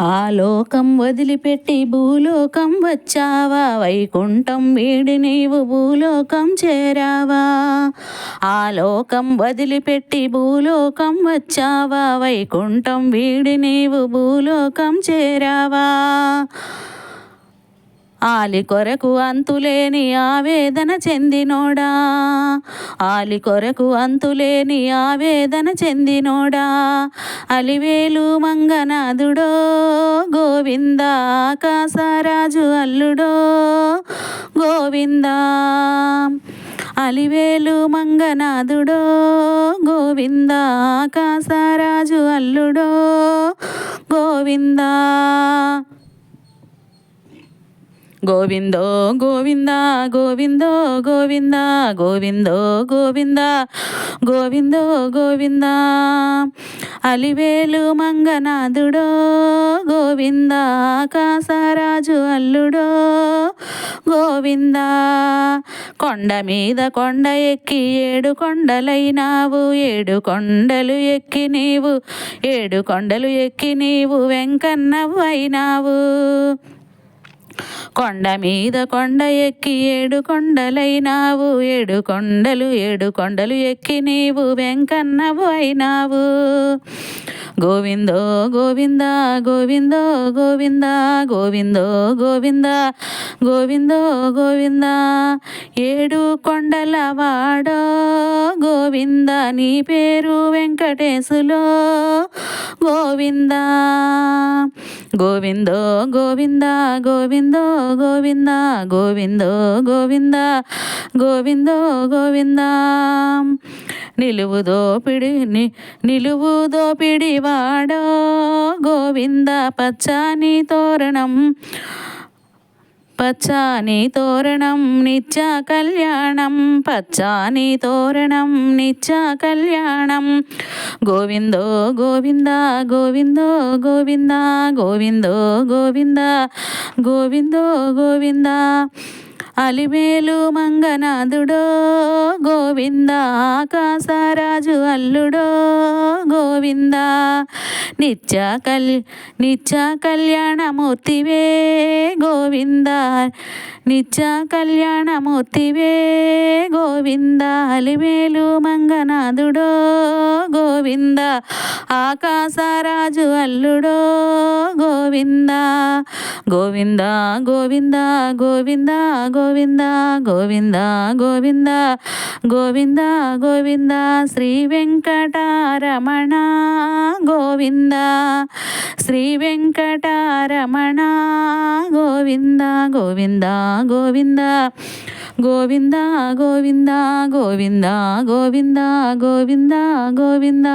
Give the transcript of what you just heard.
ఆ లోకం వదిలిపెట్టి భూలోకం వచ్చావా? వైకుంఠం వీడి నీవు భూలోకం చేరావా? ఆ లోకం వదిలిపెట్టి భూలోకం వచ్చావా? వైకుంఠం వీడి నీవు భూలోకం చేరావా? ఆలి కొరకు అంతులేని ఆవేదన చెందినోడా. ఆలి కొరకు అంతులేని ఆవేదన చెందినోడా. అలివేలు మంగనాథుడో గోవింద ఆకాశరాజు అల్లుడో గోవింద. అలివేలు మంగనాథుడో గోవింద ఆకాశరాజు అల్లుడో గోవిందా. గోవిందో గోవింద గోవిందో గోవింద గోవిందో గోవింద గోవిందో గోవింద. అలివేలు మంగనాథుడో గోవింద కాసరాజు అల్లుడో గోవింద. కొండ మీద కొండ ఎక్కి ఏడు కొండలైనావు ఏడు కొండలు ఎక్కి నీవు ఏడు కొండలు ఎక్కి నీవు వెంకన్నవు అయినావు కొండ మీద కొండ ఎక్కి ఏడు కొండలైనావు ఏడు కొండలు ఏడు కొండలు ఎక్కి నీవు వెంకన్నవు అయినావు. గోవిందో గోవింద గోవిందో గోవింద గోవిందో గోవింద గోవిందో గోవింద ఏడు కొండల వాడో గోవింద నీ పేరు వెంకటేశులో గోవింద. గోవిందో గోవింద గోవిందో గోవింద గోవిందో గోవింద గోవిందో గోవింద. నిలువు దోపిడి ని నిలువు దోపిడి వాడో గోవింద పచ్చని తోరణం. పచ్చాని తోరణం నిత్య కళ్యాణం. పచ్చాని తోరణం నిత్య కళ్యాణం. గోవిందో గోవింద గోవిందో గోవింద గోవిందో గోవింద గోవిందో గోవింద. అలిమేలు మంగనాథుడో గోవింద ఆకాశరాజు అల్లుడో గోవింద. నిత్య కల్ నిత్య కళ్యాణమూర్తివే గోవింద నిత్య కళ్యాణమూర్తివే గోవింద అలివేలు మంగనాథుడో గోవింద ఆకాశరాజు అల్లుడో గోవింద గోవింద గోవింద గోవింద గోవింద గోవింద గోవింద గోవింద గోవింద శ్రీ వెంకటారమణ గోవింద శ్రీ వెంకటారమణ గోవింద గోవింద గోవింద గోవింద గోవింద గోవింద గోవింద గోవింద గోవింద